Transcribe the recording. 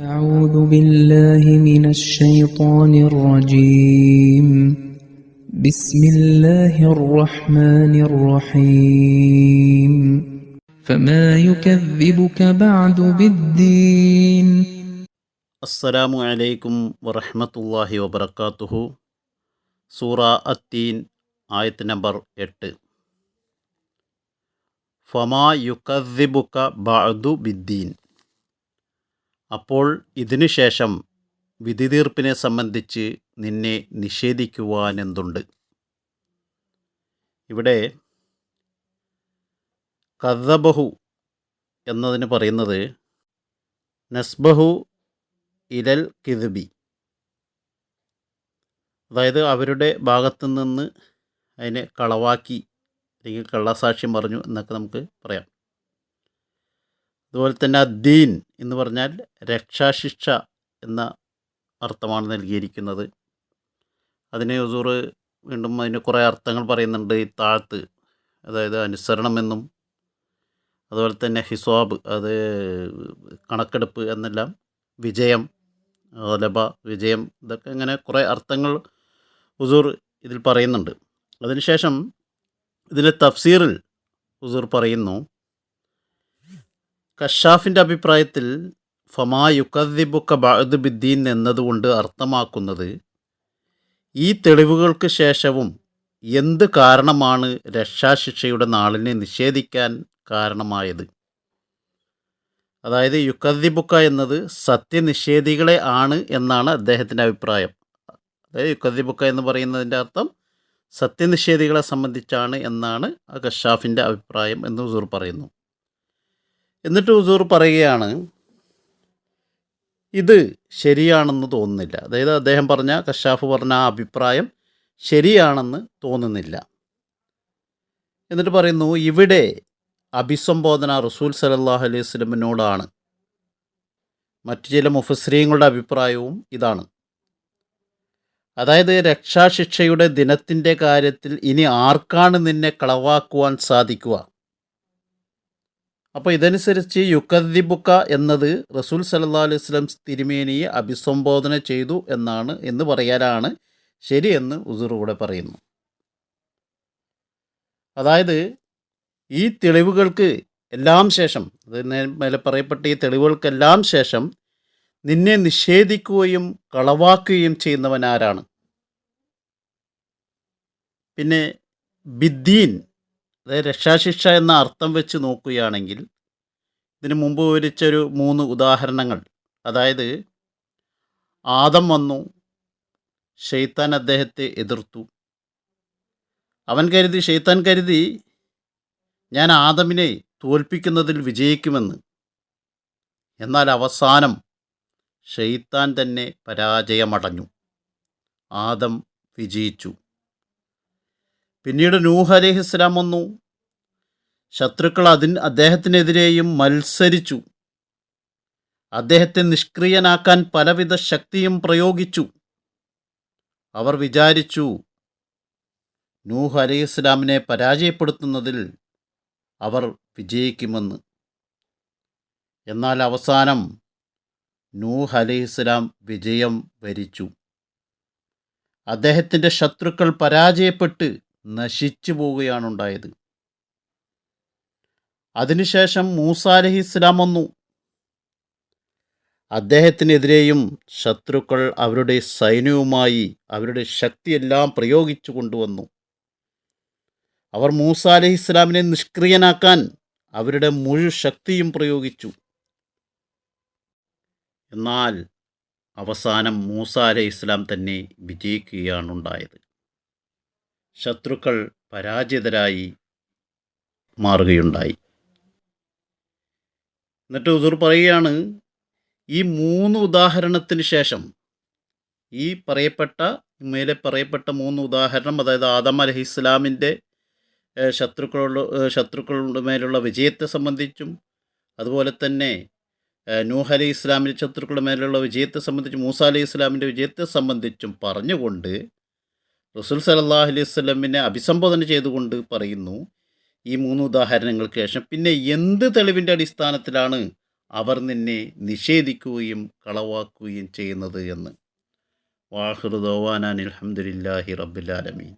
أعوذ بالله من الشيطان الرجيم. بسم الله الرحمن الرحيم. فما يكذبك بعد بالدين. السلام عليكم ورحمة الله وبركاته. سورة التين آية نمبر 8 فما يكذبك بعد بالدين. അപ്പോൾ ഇതിനുശേഷം വിധിതീർപ്പിനെ വിധി തീർപ്പിനെ സംബന്ധിച്ച് നിന്നെ നിഷേധിക്കുവാനെന്തുണ്ട് ഇവിടെ കദ്ദബഹു എന്നതിന് പറയുന്നത് നസ്ബഹു ഇലൽ കിതുബി അതായത് അവരുടെ ഭാഗത്തു നിന്ന് അതിനെ കളവാക്കി അല്ലെങ്കിൽ കള്ളസാക്ഷ്യം പറഞ്ഞു എന്നൊക്കെ നമുക്ക് പറയാം. അതുപോലെ തന്നെ ദീൻ എന്ന് പറഞ്ഞാൽ രക്ഷാശിക്ഷ എന്ന അർത്ഥമാണ് നൽകിയിരിക്കുന്നത്. അതിനെ ഹുസൂർ വീണ്ടും അതിന് കുറേ അർത്ഥങ്ങൾ പറയുന്നുണ്ട്. ഈ താഴ്ത്ത് അതായത് അനുസരണമെന്നും അതുപോലെ തന്നെ ഹിസ്വാബ് അത് കണക്കെടുപ്പ് എന്നെല്ലാം വിജയം ഗലബ വിജയം ഇതൊക്കെ ഇങ്ങനെ കുറേ അർത്ഥങ്ങൾ ഹുസൂർ ഇതിൽ പറയുന്നുണ്ട്. അതിനുശേഷം ഇതിന്റെ തഫ്സീറിൽ ഹുസൂർ പറയുന്നു കഷാഫിന്റെ അഭിപ്രായത്തിൽ ഫമാ യുക്കദ്ദിബുക്ക ബഅദ് ബിദ്ദീൻ എന്നതുകൊണ്ട് അർത്ഥമാക്കുന്നത് ഈ തെളിവുകൾക്ക് ശേഷവും എന്ത് കാരണമാണ് രക്ഷാശിക്ഷയുടെ നാളിനെ നിഷേധിക്കാൻ കാരണമായത്? അതായത് യുക്കദ്ദിബുക്ക എന്നത് സത്യനിഷേധികളെ ആണ് എന്നാണ് അദ്ദേഹത്തിന്റെ അഭിപ്രായം. അതായത് യുക്കദ്ദിബുക്ക എന്ന് പറയുന്നതിന്റെ അർത്ഥം സത്യനിഷേധികളെ സംബന്ധിച്ചാണ് എന്നാണ് കഷാഫിന്റെ അഭിപ്രായം എന്ന് ഹുസൂർ പറയുന്നു. എന്നിട്ട് ഹുസൂർ പറയുകയാണ് ഇത് ശരിയാണെന്ന് തോന്നുന്നില്ല. അതായത് അദ്ദേഹം പറഞ്ഞ കശാഫ് പറഞ്ഞ ആ അഭിപ്രായം ശരിയാണെന്ന് തോന്നുന്നില്ല. എന്നിട്ട് പറയുന്നു ഇവിടെ അഭിസംബോധന റസൂൽ സലല്ലാഹു അലൈഹി സ്വലമിനോടാണ് മറ്റു ചില മുഫസ്രീങ്ങളുടെ അഭിപ്രായവും ഇതാണ്. അതായത് രക്ഷാശിക്ഷയുടെ ദിനത്തിന്റെ കാര്യത്തിൽ ഇനി ആർക്കാണ് നിന്നെ കളവാക്കുവാൻ സാധിക്കുക? അപ്പോൾ ഇതനുസരിച്ച് യുക്കദ്ദിബുക്ക എന്നത് റസൂൽ സല്ലാ അലൈഹി സ്വലം തിരുമേനിയെ അഭിസംബോധന ചെയ്തു എന്നാണ് എന്ന് പറയാനാണ് ശരിയെന്ന് ഉസൂർ കൂടെ പറയുന്നു. അതായത് ഈ തെളിവുകൾക്ക് എല്ലാം ശേഷം അത് മേലെ പറയപ്പെട്ട ഈ തെളിവുകൾക്കെല്ലാം ശേഷം നിന്നെ നിഷേധിക്കുകയും കളവാക്കുകയും ചെയ്യുന്നവൻ ആരാണ് പിന്നെ ബിദ്ദീൻ അതായത് രക്ഷാശിക്ഷ എന്ന അർത്ഥം വെച്ച് നോക്കുകയാണെങ്കിൽ ഇതിനു മുമ്പ് വിവരിച്ചൊരു മൂന്ന് ഉദാഹരണങ്ങൾ. അതായത് ആദം വന്നു ഷെയ്ത്താൻ അദ്ദേഹത്തെ എതിർത്തു. അവൻ കരുതി ഷെയ്ത്താൻ കരുതി ഞാൻ ആദമിനെ തോൽപ്പിക്കുന്നതിൽ വിജയിക്കുമെന്ന്. എന്നാൽ അവസാനം ഷെയ്ത്താൻ തന്നെ പരാജയമടഞ്ഞു. ആദം വിജയിച്ചു. പിന്നീട് നൂഹ് അലഹിസ്ലാം വന്നു. ശത്രുക്കൾ അതിന് അദ്ദേഹത്തിനെതിരെയും മത്സരിച്ചു. അദ്ദേഹത്തെ നിഷ്ക്രിയനാക്കാൻ പലവിധ ശക്തിയും പ്രയോഗിച്ചു. അവർ വിചാരിച്ചു നൂഹ് അലഹിസ്ലാമിനെ പരാജയപ്പെടുത്തുന്നതിൽ അവർ വിജയിക്കുമെന്ന്. എന്നാൽ അവസാനം നൂഹ് അലൈഹിസ്ലാം വിജയം വരിച്ചു. അദ്ദേഹത്തിന്റെ ശത്രുക്കൾ പരാജയപ്പെട്ട് നശിച്ചു പോവുകയാണുണ്ടായത്. അതിനുശേഷം മൂസ അലഹിസ്ലാം വന്നു. അദ്ദേഹത്തിനെതിരെയും ശത്രുക്കൾ അവരുടെ സൈന്യവുമായി അവരുടെ ശക്തിയെല്ലാം പ്രയോഗിച്ചു കൊണ്ടുവന്നു. അവർ മൂസ അലഹി ഇസ്ലാമിനെ നിഷ്ക്രിയനാക്കാൻ അവരുടെ മുഴു ശക്തിയും പ്രയോഗിച്ചു. എന്നാൽ അവസാനം മൂസ അലൈഹി ഇസ്ലാം തന്നെ വിജയിക്കുകയാണുണ്ടായത്. ശത്രുക്കൾ പരാജിതരായി മാറുകയുണ്ടായി. എന്നിട്ട് ഉദൂർ പറയുകയാണ് ഈ മൂന്ന് ഉദാഹരണത്തിന് ശേഷം ഈ പറയപ്പെട്ട മേലെ പറയപ്പെട്ട മൂന്ന് ഉദാഹരണം അതായത് ആദം അലഹി ഇസ്ലാമിന്റെ ശത്രുക്കളുടെ ശത്രുക്കളുടെ മേലുള്ള വിജയത്തെ സംബന്ധിച്ചും അതുപോലെ തന്നെ നൂഹ് അലി ഇസ്ലാമിന്റെ ശത്രുക്കളുടെ മേലുള്ള വിജയത്തെ സംബന്ധിച്ചും മൂസ അലി ഇസ്ലാമിന്റെ വിജയത്തെ സംബന്ധിച്ചും പറഞ്ഞുകൊണ്ട് റസൂൽ സലല്ലാഹു അലൈഹി സ്വലമിനെ അഭിസംബോധന ചെയ്തുകൊണ്ട് പറയുന്നു ഈ മൂന്ന് ഉദാഹരണങ്ങൾക്ക് ശേഷം പിന്നെ എന്ത് തെളിവിന്റെ അടിസ്ഥാനത്തിലാണ് അവർ നിന്നെ നിഷേധിക്കുകയും കളവാക്കുകയും ചെയ്യുന്നത് എന്ന്. വാഹിർ ദോവാനാൻ അലഹമുല്ലാഹി റബ്ബുലാലമീൻ